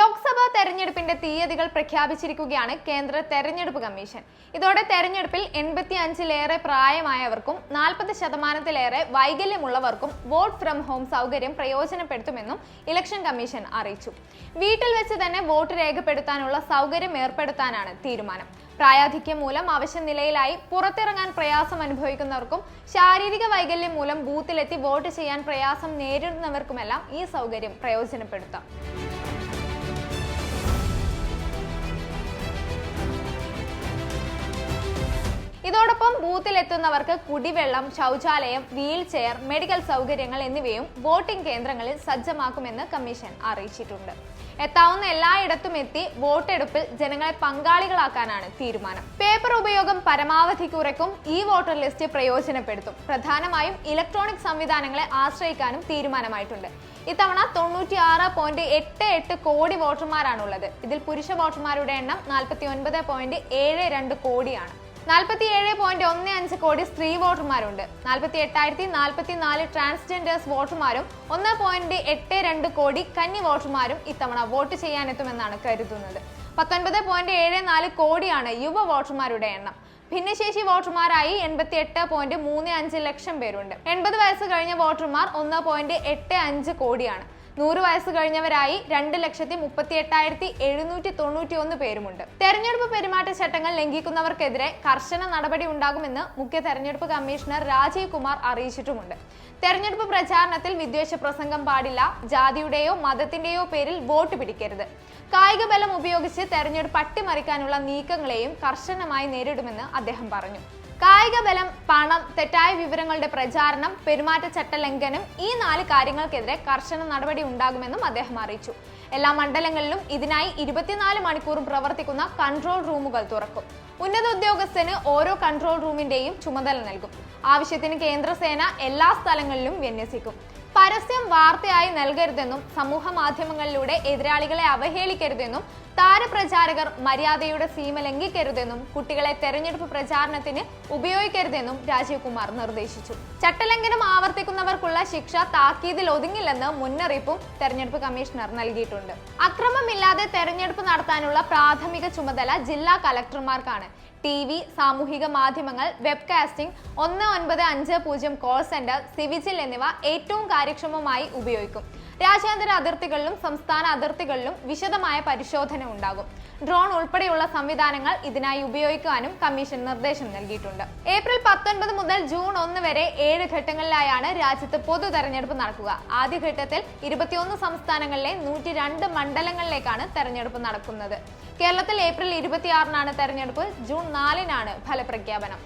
ലോക്സഭാ തെരഞ്ഞെടുപ്പിന്റെ തീയതികൾ പ്രഖ്യാപിച്ചിരിക്കുകയാണ് കേന്ദ്ര തെരഞ്ഞെടുപ്പ് കമ്മീഷൻ. ഇതോടെ തെരഞ്ഞെടുപ്പിൽ എൺപത്തി അഞ്ചിലേറെ പ്രായമായവർക്കും നാൽപ്പത് ശതമാനത്തിലേറെ വൈകല്യമുള്ളവർക്കും വോട്ട് ഫ്രം ഹോം സൗകര്യം പ്രയോജനപ്പെടുത്തുമെന്നും ഇലക്ഷൻ കമ്മീഷൻ അറിയിച്ചു. വീട്ടിൽ വെച്ച് തന്നെ വോട്ട് രേഖപ്പെടുത്താനുള്ള സൗകര്യം ഏർപ്പെടുത്താനാണ് തീരുമാനം. പ്രായാധിക്യം മൂലം അവശ്യ നിലയിലായി പുറത്തിറങ്ങാൻ പ്രയാസം അനുഭവിക്കുന്നവർക്കും ശാരീരിക വൈകല്യം മൂലം ബൂത്തിലെത്തി വോട്ട് ചെയ്യാൻ പ്രയാസം നേരിടുന്നവർക്കുമെല്ലാം ഈ സൗകര്യം പ്രയോജനപ്പെടുത്താം. ഇതോടൊപ്പം ബൂത്തിൽ എത്തുന്നവർക്ക് കുടിവെള്ളം ശൗചാലയം വീൽ ചെയർ മെഡിക്കൽ സൗകര്യങ്ങൾ എന്നിവയും വോട്ടിംഗ് കേന്ദ്രങ്ങളിൽ സജ്ജമാക്കുമെന്ന് കമ്മീഷൻ അറിയിച്ചിട്ടുണ്ട്. എത്താവുന്ന എല്ലായിടത്തും എത്തി വോട്ടെടുപ്പിൽ ജനങ്ങളെ പങ്കാളികളാക്കാനാണ് തീരുമാനം. പേപ്പർ ഉപയോഗം പരമാവധി കുറയ്ക്കും ഈ വോട്ടർ ലിസ്റ്റ് പ്രയോജനപ്പെടുത്തും. പ്രധാനമായും ഇലക്ട്രോണിക് സംവിധാനങ്ങളെ ആശ്രയിക്കാനും തീരുമാനമായിട്ടുണ്ട്. ഇത്തവണ തൊണ്ണൂറ്റി ആറ് പോയിന്റ് എട്ട് എട്ട് കോടി വോട്ടർമാരാണുള്ളത്. ഇതിൽ പുരുഷ വോട്ടർമാരുടെ എണ്ണം നാൽപ്പത്തി ഒൻപത് പോയിന്റ് ഏഴ് രണ്ട് കോടിയാണ്. നാൽപ്പത്തി ഏഴ് പോയിന്റ് ഒന്ന് അഞ്ച് കോടി സ്ത്രീ വോട്ടർമാരുണ്ട്. നാൽപ്പത്തി എട്ടായിരത്തി നാൽപ്പത്തി നാല് ട്രാൻസ്ജെൻഡേഴ്സ് വോട്ടർമാരും ഒന്ന് പോയിന്റ് എട്ട് രണ്ട് കോടി കന്നി വോട്ടർമാരും ഇത്തവണ വോട്ട് ചെയ്യാനെത്തുമെന്നാണ് കരുതുന്നത്. പത്തൊൻപത് പോയിന്റ് ഏഴ് നാല് കോടിയാണ് യുവ വോട്ടർമാരുടെ എണ്ണം. ഭിന്നശേഷി വോട്ടർമാരായി എൺപത്തി എട്ട് പോയിന്റ് മൂന്ന് അഞ്ച് ലക്ഷം പേരുണ്ട്. എൺപത് വയസ്സ് കഴിഞ്ഞ വോട്ടർമാർ ഒന്ന് പോയിന്റ് എട്ട് അഞ്ച് കോടിയാണ്. നൂറ് വയസ്സ് കഴിഞ്ഞവരായി രണ്ട് ലക്ഷത്തി മുപ്പത്തി എട്ടായിരത്തി എഴുന്നൂറ്റി തൊണ്ണൂറ്റി ഒന്ന് പേരുമുണ്ട്. തെരഞ്ഞെടുപ്പ് പെരുമാറ്റച്ചട്ടങ്ങൾ ലംഘിക്കുന്നവർക്കെതിരെ കർശന നടപടി ഉണ്ടാകുമെന്ന് മുഖ്യ തെരഞ്ഞെടുപ്പ് കമ്മീഷണർ രാജീവ് കുമാർ അറിയിച്ചിട്ടുമുണ്ട്. തെരഞ്ഞെടുപ്പ് പ്രചാരണത്തിൽ വിദ്വേഷ പ്രസംഗം പാടില്ല ജാതിയുടെയോ മതത്തിന്റെയോ പേരിൽ വോട്ട് പിടിക്കരുത്. കായിക ബലം ഉപയോഗിച്ച് തെരഞ്ഞെടുപ്പ് അട്ടിമറിക്കാനുള്ള നീക്കങ്ങളെയും കർശനമായി നേരിടുമെന്ന് അദ്ദേഹം പറഞ്ഞു. കായിക ബലം പണം തെറ്റായ വിവരങ്ങളുടെ പ്രചാരണം പെരുമാറ്റച്ചട്ട ലംഘനം ഈ നാല് കാര്യങ്ങൾക്കെതിരെ കർശന നടപടി ഉണ്ടാകുമെന്നും അദ്ദേഹം അറിയിച്ചു. എല്ലാ മണ്ഡലങ്ങളിലും ഇതിനായി ഇരുപത്തിനാല് മണിക്കൂറും പ്രവർത്തിക്കുന്ന കൺട്രോൾ റൂമുകൾ തുറക്കും. ഉന്നത ഉദ്യോഗസ്ഥന് ഓരോ കൺട്രോൾ റൂമിന്റെയും ചുമതല നൽകും. ആവശ്യത്തിന് കേന്ദ്രസേന എല്ലാ സ്ഥലങ്ങളിലും വിന്യസിക്കും. പരസ്യം വാർത്തയായി നൽകരുതെന്നും സമൂഹ മാധ്യമങ്ങളിലൂടെ എതിരാളികളെ അവഹേളിക്കരുതെന്നും താരപ്രചാരകർ മര്യാദയുടെ സീമ ലംഘിക്കരുതെന്നും കുട്ടികളെ തെരഞ്ഞെടുപ്പ് പ്രചാരണത്തിന് ഉപയോഗിക്കരുതെന്നും രാജീവ് കുമാർ നിർദ്ദേശിച്ചു. ചട്ടലംഘനം ആവർത്തിക്കുന്നവർക്കുള്ള ശിക്ഷ താക്കീതിൽ ഒതുങ്ങില്ലെന്ന് മുന്നറിയിപ്പും തെരഞ്ഞെടുപ്പ് കമ്മീഷണർ നൽകിയിട്ടുണ്ട്. അക്രമമില്ലാതെ തെരഞ്ഞെടുപ്പ് നടത്താനുള്ള പ്രാഥമിക ചുമതല ജില്ലാ കലക്ടർമാർക്കാണ്. ടി വി സാമൂഹിക മാധ്യമങ്ങൾ വെബ്കാസ്റ്റിംഗ് ഒന്ന് ഒൻപത് അഞ്ച് പൂജ്യം കോൾ സെന്റർ സിവിജിൽ എന്നിവ ഏറ്റവും കാര്യക്ഷമമായി ഉപയോഗിക്കും. രാജ്യാന്തര അതിർത്തികളിലും സംസ്ഥാന അതിർത്തികളിലും വിശദമായ പരിശോധന ഉണ്ടാകും. ഡ്രോൺ ഉൾപ്പെടെയുള്ള സംവിധാനങ്ങൾ ഇതിനായി ഉപയോഗിക്കാനും കമ്മീഷൻ നിർദ്ദേശം നൽകിയിട്ടുണ്ട്. ഏപ്രിൽ പത്തൊൻപത് മുതൽ ജൂൺ ഒന്ന് വരെ ഏഴ് ഘട്ടങ്ങളിലായാണ് രാജ്യത്ത് പൊതു തെരഞ്ഞെടുപ്പ് നടക്കുക. ആദ്യഘട്ടത്തിൽ ഇരുപത്തിയൊന്ന് സംസ്ഥാനങ്ങളിലെ നൂറ്റി രണ്ട് മണ്ഡലങ്ങളിലേക്കാണ് തെരഞ്ഞെടുപ്പ് നടക്കുന്നത്. കേരളത്തിൽ ഏപ്രിൽ ഇരുപത്തിയാറിനാണ് തെരഞ്ഞെടുപ്പ് ജൂൺ നാലിനാണ് ഫലപ്രഖ്യാപനം.